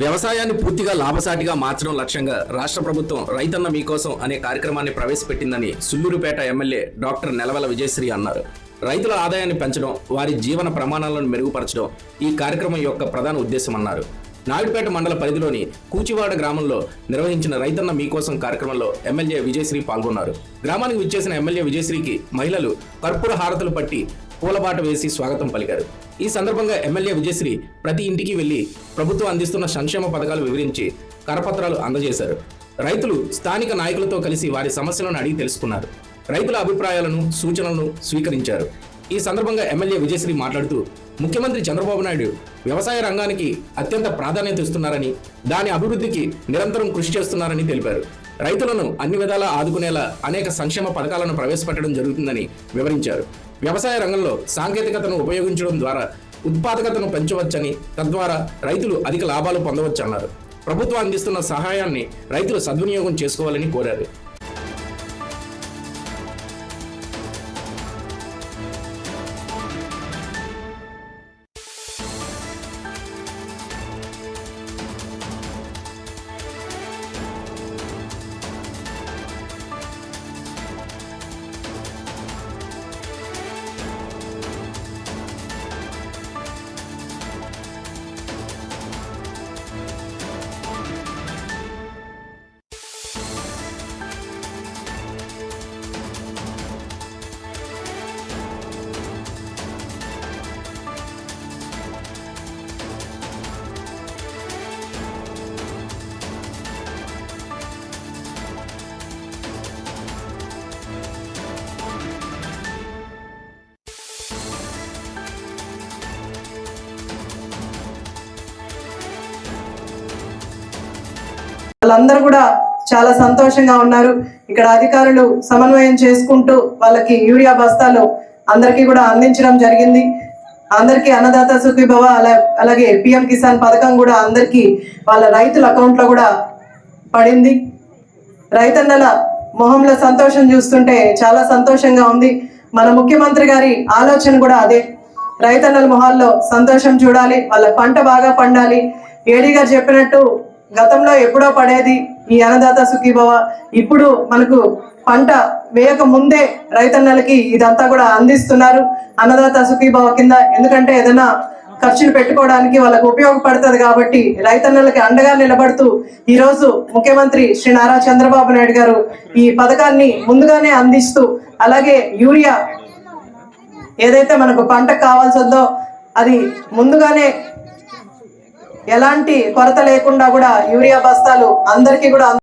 వ్యవసాయాన్ని పూర్తిగా లాభసాటిగా మార్చడం లక్ష్యంగా రాష్ట్ర ప్రభుత్వం రైతన్న మీకోసం అనే కార్యక్రమాన్ని ప్రవేశపెట్టిందని సుల్లూరుపేట ఎమ్మెల్యే డాక్టర్ నెలవల విజయశ్రీ అన్నారు. రైతుల ఆదాయాన్ని పెంచడం వారి జీవన ప్రమాణాలను మెరుగుపరచడం ఈ కార్యక్రమం యొక్క ప్రధాన ఉద్దేశమన్నారు. నాయుడుపేట మండల పరిధిలోని కూచివాడ గ్రామంలో నిర్వహించిన రైతన్న మీకోసం కార్యక్రమంలో ఎమ్మెల్యే విజయశ్రీ పాల్గొన్నారు. గ్రామానికి విచ్చేసిన ఎమ్మెల్యే విజయశ్రీకి మహిళలు కర్పూర హారతులు పట్టి పూలబాట వేసి స్వాగతం పలికారు. ఈ సందర్భంగా ఎమ్మెల్యే విజయశ్రీ ప్రతి ఇంటికి వెళ్ళి ప్రభుత్వం అందిస్తున్న సంక్షేమ పథకాలు వివరించి కరపత్రాలు అందజేశారు. రైతులు స్థానిక నాయకులతో కలిసి వారి సమస్యలను అడిగి తెలుసుకున్నారు. రైతుల అభిప్రాయాలను సూచనలను స్వీకరించారు. ఈ సందర్భంగా ఎమ్మెల్యే విజయశ్రీ మాట్లాడుతూ ముఖ్యమంత్రి చంద్రబాబు నాయుడు వ్యవసాయ రంగానికి అత్యంత ప్రాధాన్యత ఇస్తున్నారని దాని అభివృద్ధికి నిరంతరం కృషి చేస్తున్నారని తెలిపారు. రైతులను అన్ని విధాలా ఆదుకునేలా అనేక సంక్షేమ పథకాలను ప్రవేశపెట్టడం జరుగుతుందని వివరించారు. వ్యవసాయ రంగంలో సాంకేతికతను ఉపయోగించడం ద్వారా ఉత్పాదకతను పెంచవచ్చని తద్వారా రైతులు అధిక లాభాలు పొందవచ్చన్నారు. ప్రభుత్వం అందిస్తున్న సహాయాన్ని రైతులు సద్వినియోగం చేసుకోవాలని కోరారు. వాళ్ళందరూ కూడా చాలా సంతోషంగా ఉన్నారు. ఇక్కడ అధికారులు సమన్వయం చేసుకుంటూ వాళ్ళకి యూరియా బస్తాలు అందరికీ కూడా అందించడం జరిగింది. అందరికీ అన్నదాత సుఖీభవ అలా అలాగే పిఎం కిసాన్ పథకం కూడా అందరికీ వాళ్ళ రైతుల అకౌంట్లో కూడా పడింది. రైతన్నల మొహంలో సంతోషం చూస్తుంటే చాలా సంతోషంగా ఉంది. మన ముఖ్యమంత్రి గారి ఆలోచన కూడా అదే. రైతన్నల మొహాల్లో సంతోషం చూడాలి వాళ్ళ పంట బాగా పండాలి. ఏడీ గారు చెప్పినట్టు గతంలో ఎప్పుడో పడేది ఈ అన్నదాత సుఖీభవ. ఇప్పుడు మనకు పంట వేయక ముందే రైతన్నలకి ఇదంతా కూడా అందిస్తున్నారు అన్నదాత సుఖీభవ కింద. ఎందుకంటే ఏదైనా ఖర్చులు పెట్టుకోవడానికి వాళ్ళకు ఉపయోగపడుతుంది కాబట్టి రైతన్నలకి అండగా నిలబడుతూ ఈరోజు ముఖ్యమంత్రి శ్రీ నారా చంద్రబాబు నాయుడు గారు ఈ పథకాన్ని ముందుగానే అందిస్తూ అలాగే యూరియా ఏదైతే మనకు పంటకు కావాల్సి ఉందో అది ముందుగానే ఎలాంటి కొరత లేకుండా కూడా యూరియా బస్తాలు అందరికీ కూడా